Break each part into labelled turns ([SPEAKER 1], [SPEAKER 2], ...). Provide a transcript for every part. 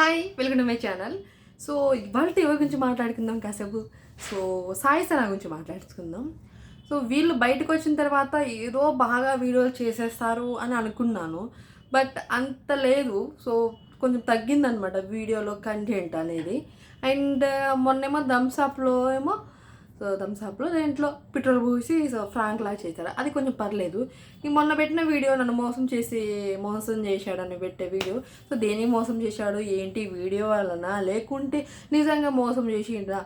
[SPEAKER 1] Hi welcome to my channel so ఇవాళ ఎవరి గురించి మాట్లాడుకుందాం కాసేపు? సో సాయి సనా గురించి మాట్లాడుకుందాం. సో వీళ్ళు బయటకు వచ్చిన తర్వాత ఏదో బాగా వీడియోలు చేసేస్తారు అని అనుకున్నాను. బట్ అంత లేదు. సో కొంచెం తగ్గిందనమాట వీడియోలో కంటెంట్ అనేది. అండ్ uh, మొన్నేమో థమ్స్అప్లో ఏమో సో థమ్స్అప్లో దేంట్లో పెట్రోల్ పోసి సో ఫ్రాంక్ లా చేశారు. అది కొంచెం పర్లేదు. ఈ మొన్న పెట్టిన వీడియో నన్ను మోసం చేసి మోసం చేశాడని పెట్టే వీడియో. సో దేనికి మోసం చేశాడు? ఏంటి వీడియో వలన? లేకుంటే నిజంగా మోసం చేసిండ్రా?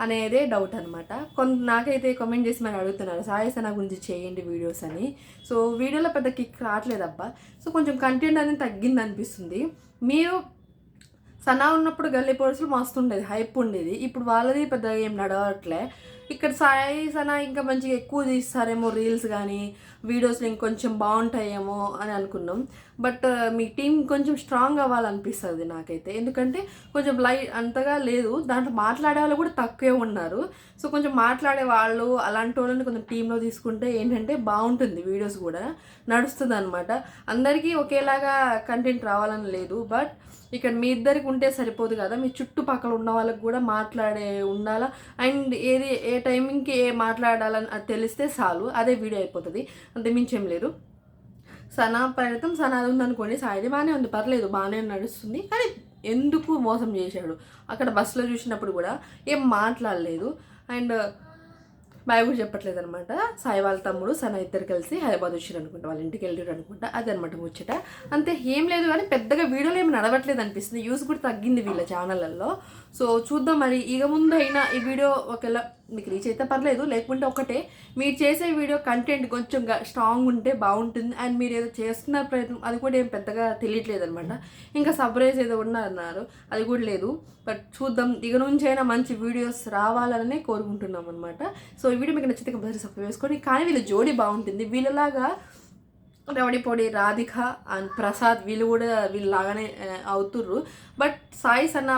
[SPEAKER 1] అనేదే డౌట్ అనమాట కొంత నాకైతే కామెంట్ చేసి మరి అడుగుతున్నారు సాయి సనా గురించి చేయండి వీడియోస్ అని. సో వీడియోలో పెద్ద కిక్ రావట్లేదబ్బా. సో కొంచెం కంటెంట్ అనేది తగ్గింది అనిపిస్తుంది. మీరు సనా ఉన్నప్పుడు గల్లీ పోలీసులు మస్తు ఉండేది హైప్ ఉండేది. ఇప్పుడు వాళ్ళది పెద్దగా ఏం నడవట్లే. ఇక్కడ సాయి సనా ఇంకా మంచిగా ఎక్కువ తీస్తారేమో రీల్స్ కానీ వీడియోస్లో ఇంకొంచెం బాగుంటాయేమో అని అనుకున్నాం. బట్ uh, మీ టీం కొంచెం స్ట్రాంగ్ అవ్వాలనిపిస్తుంది నాకైతే. ఎందుకంటే కొంచెం లై అంతగా లేదు. దాంట్లో మాట్లాడే వాళ్ళు కూడా తక్కువే ఉన్నారు. సో కొంచెం మాట్లాడే వాళ్ళు అలాంటి వాళ్ళని కొంచెం టీంలో తీసుకుంటే ఏంటంటే బాగుంటుంది. వీడియోస్ కూడా నడుస్తుంది అనమాట అందరికీ ఒకేలాగా కంటెంట్ రావాలని లేదు. బట్ ఇక్కడ మీ ఇద్దరికి ఉంటే సరిపోదు కదా. మీ చుట్టుపక్కల ఉన్న వాళ్ళకి కూడా మాట్లాడే ఉండాలా? అండ్ ఏది ఏ ఏ టైమింగ్కి ఏ మాట్లాడాలని అది తెలిస్తే చాలు అదే వీడియో అయిపోతుంది. అంతే మించేం లేదు. సనా ప్రయత్నం సనా అది ఉందనుకోండి సాయిది బాగానే ఉంది పర్లేదు బాగానే నడుస్తుంది కానీ ఎందుకు మోసం చేశాడు? అక్కడ బస్సులో చూసినప్పుడు కూడా ఏం మాట్లాడలేదు. అండ్ బాయ్ కూడా చెప్పట్లేదు అనమాట సాయి వాళ్ళ తమ్ముడు సన ఇద్దరు కలిసి హైదరాబాద్ వచ్చారు అనుకుంటా వాళ్ళ ఇంటికి వెళ్ళారు అనుకుంటా అదనమాట ముచ్చట. అంతే ఏం లేదు కానీ పెద్దగా వీడియోలు ఏమి నడవట్లేదు అనిపిస్తుంది. యూస్ కూడా తగ్గింది వీళ్ళ ఛానళ్ళల్లో. సో చూద్దాం మరి ఇక ముందు అయినా ఈ వీడియో ఒకవేళ మీకు రీచ్ అయితే పర్లేదు. లేకుంటే ఒకటే మీరు చేసే వీడియో కంటెంట్ కొంచెం స్ట్రాంగ్ ఉంటే బాగుంటుంది. అండ్ మీరు ఏదో చేస్తున్న ప్రయత్నం అది కూడా ఏం పెద్దగా తెలియట్లేదు అనమాట ఇంకా సబ్రైజ్ ఏదో ఉన్నారన్నారు అది కూడా లేదు. బట్ చూద్దాం ఇక నుంచి అయినా మంచి వీడియోస్ రావాలనే కోరుకుంటున్నాం అనమాట సో ఈ వీడియో మీకు నచ్చితే కంపల్సరీ సబ్స్క్రైబ్ చేసుకోండి. కానీ వీళ్ళ జోడీ బాగుంటుంది. వీళ్ళలాగా రవడి పొడి రాధిక అండ్ ప్రసాద్ వీళ్ళు కూడా వీళ్ళు లాగానే అవుతుర్రు. బట్ సాయి సన్న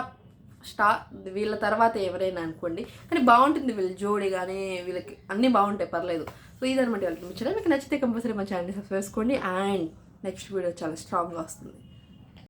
[SPEAKER 1] స్టా వీళ్ళ తర్వాత ఎవరైనా అనుకోండి. కానీ బాగుంటుంది వీళ్ళ జోడి కానీ వీళ్ళకి అన్నీ బాగుంటాయి పర్లేదు. సో ఇదనమాట వాళ్ళకి నచ్చడం మీకు నచ్చితే కంపల్సరీ మా ఛానల్ని సబ్స్క్రైబ్ చేసుకోండి. అండ్ నెక్స్ట్ వీడియో చాలా స్ట్రాంగ్గా వస్తుంది.